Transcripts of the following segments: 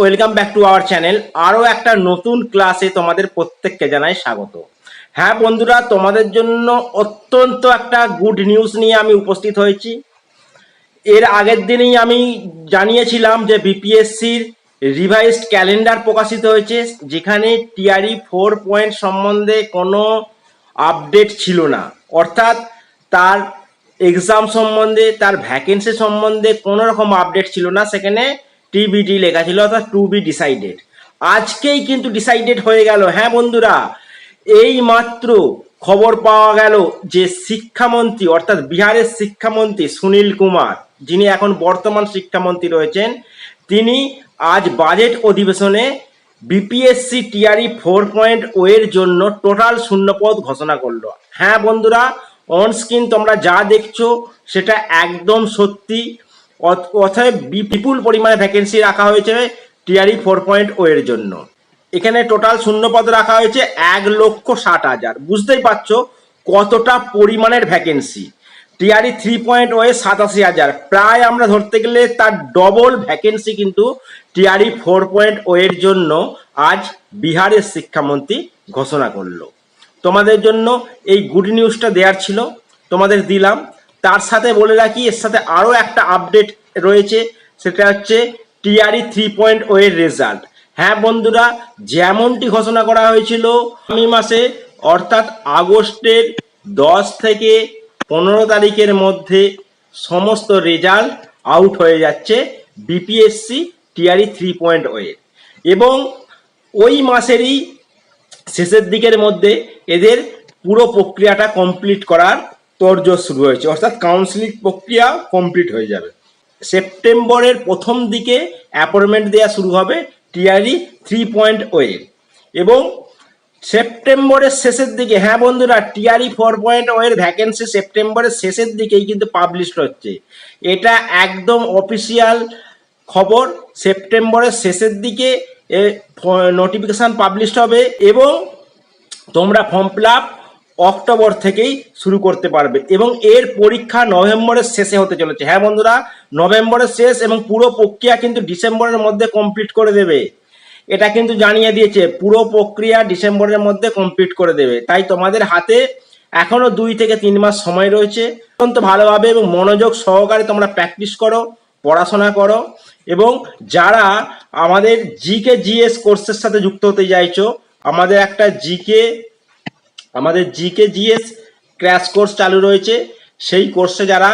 Welcome back to our channel আরও একটা নতুন ক্লাসে তোমাদের প্রত্যেককে জানাই স্বাগত। হ্যাঁ বন্ধুরা, তোমাদের জন্য অত্যন্ত একটা গুড নিউজ নিয়ে আমি উপস্থিত হয়েছি। এর আগের দিনেই আমি জানিয়েছিলাম যে বিপিএসসির রিভাইসড ক্যালেন্ডার প্রকাশিত হয়েছে, যেখানে টিআরই ফোর পয়েন্ট সম্বন্ধে কোনো আপডেট ছিল না। অর্থাৎ তার এক্সাম সম্বন্ধে, তার ভ্যাকেন্সি সম্বন্ধে কোনো রকম আপডেট ছিল না। সেখানে টিবিডি লেখা ছিল, অর্থাৎ টু বি ডিসাইডেড আজকেই কিন্তু ডিসাইডেড হয়ে গেল। হ্যাঁ বন্ধুরা, এই মাত্র খবর পাওয়া গেল যে শিক্ষামন্ত্রী, অর্থাৎ বিহারের শিক্ষামন্ত্রী সুনীল কুমার, যিনি এখন বর্তমান শিক্ষামন্ত্রী রয়েছেন, তিনি আজ বাজেট অধিবেশনে BPSC TRE four point O এর জন্য টোটাল শূন্যপদ ঘোষণা করল। হ্যাঁ বন্ধুরা অন স্ক্রিন তোমরা যা দেখছ, সেটা একদম সত্যি। অত- অতএব বি- বিপুল পরিমাণে ভ্যাকেন্সি রাখা হয়েছে টিআরই ফোর পয়েন্ট ও এর জন্য। এখানে টোটাল শূন্যপদ রাখা হয়েছে এক লক্ষ ষাট হাজার। বুঝতেই পারছ কতটা পরিমাণের vacancy TRE three point O এ সাতাশি হাজার। প্রায় আমরা ধরতে গেলে তার ডবল ভ্যাকেন্সি কিন্তু টিআরই ফোর পয়েন্ট ও এর জন্য আজ বিহারের শিক্ষামন্ত্রী ঘোষণা করল। তোমাদের জন্য এই গুড নিউজটা দেওয়ার ছিল। তোমাদের দিলাম। তার সাথে বলে রাখি, এর সাথে আরও একটা আপডেট রয়েছে, সেটা হচ্ছে টিআরই থ্রি পয়েন্ট ও এর রেজাল্ট হ্যাঁ বন্ধুরা, যেমনটি ঘোষণা করা হয়েছিল, আগামী মাসে, অর্থাৎ আগস্টের দশ থেকে পনেরো তারিখের মধ্যে সমস্ত রেজাল্ট আউট হয়ে যাচ্ছে BPSC TRE three point O এর। এবং ওই মাসেরই শেষের দিকের মধ্যে এদের পুরো প্রক্রিয়াটা কমপ্লিট করার তোড়জোড় শুরু হয়েছে। অর্থাৎ কাউন্সিলিং প্রক্রিয়া কমপ্লিট হয়ে যাবে। সেপ্টেম্বরের প্রথম দিকে অ্যাপয়েন্টমেন্ট দেওয়া শুরু হবে টিআরই থ্রি পয়েন্ট ওয়ের এবং সেপ্টেম্বরের শেষের দিকে হ্যাঁ বন্ধুরা, টিআরই ফোর পয়েন্ট ওয়ের ভ্যাকেন্সি সেপ্টেম্বরের শেষের দিকেই কিন্তু পাবলিশ হচ্ছে। এটা একদম অফিসিয়াল খবর। সেপ্টেম্বরের শেষের দিকে নোটিফিকেশান পাবলিশ হবে এবং তোমরা ফর্ম ফিল আপ অক্টোবর থেকেই শুরু করতে পারবে এবং এর পরীক্ষা নভেম্বরের শেষে হতে চলেছে। হ্যাঁ বন্ধুরা, নভেম্বরের শেষ এবং পুরো প্রক্রিয়া কিন্তু ডিসেম্বরের মধ্যে কমপ্লিট করে দেবে। এটা কিন্তু জানিয়ে দিয়েছে, পুরো প্রক্রিয়া ডিসেম্বরের মধ্যে কমপ্লিট করে দেবে। তাই তোমাদের হাতে এখনও দুই থেকে তিন মাস সময় রয়েছে। অত্যন্ত ভালোভাবে এবং মনোযোগ সহকারে তোমরা প্র্যাকটিস করো, পড়াশোনা করো এবং যারা আমাদের জিকে জিএস কোর্সের সাথে যুক্ত হতে চাইছো, আমাদের একটা জিকে আমাদের জিকে জিএস ক্র্যাশ কোর্স চালু রয়েছে। সেই কোর্সে যারা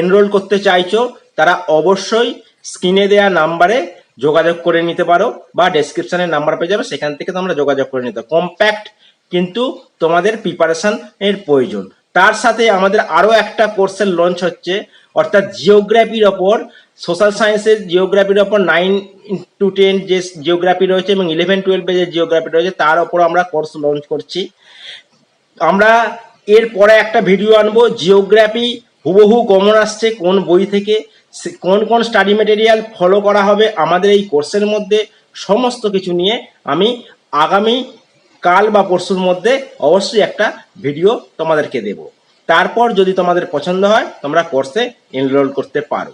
এনরোল করতে চাইছো, তারা অবশ্যই স্ক্রিনে দেওয়া নাম্বারে যোগাযোগ করে নিতে পারো বা ডেসক্রিপশনে নাম্বার পেয়ে যাবে, সেখান থেকে তোমরা যোগাযোগ করে নিতে কম্প্যাক্ট কিন্তু তোমাদের প্রিপারেশন এর প্রয়োজন। তার সাথে আমাদের আরও একটা কোর্সের লঞ্চ হচ্ছে, অর্থাৎ জিওগ্রাফির ওপর সোশ্যাল সায়েন্সের জিওগ্রাফির ওপর নাইন টু টেন যে জিওগ্রাফি রয়েছে এবং ইলেভেন টুয়েলভে যে জিওগ্রাফি রয়েছে, তার ওপর আমরা কোর্স লঞ্চ করছি। আমরা এর পরে একটা ভিডিও আনব জিওগ্রাফি হুবহু কমন আসছে কোন বই থেকে কোন কোন স্টাডি মেটেরিয়াল ফলো করা হবে আমাদের এই কোর্সের মধ্যে, সমস্ত কিছু নিয়ে আমি আগামী কাল বা পরশুর মধ্যে অবশ্যই একটা ভিডিও তোমাদেরকে দেব। তারপর যদি তোমাদের পছন্দ হয়, তোমরা কোর্সে এনরোল করতে পারো।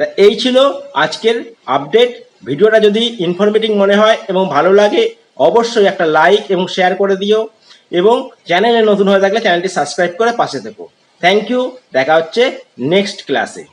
তা এই ছিল আজকের আপডেট ভিডিওটা যদি ইনফরমেটিভ মনে হয় এবং ভালো লাগে, অবশ্যই একটা লাইক এবং শেয়ার করে দিও। এবং চ্যানেলে নতুন হয়ে থাকলে চ্যানেলটি সাবস্ক্রাইব করে পাশে থেকো। থ্যাংক ইউ দেখা হচ্ছে নেক্সট ক্লাসে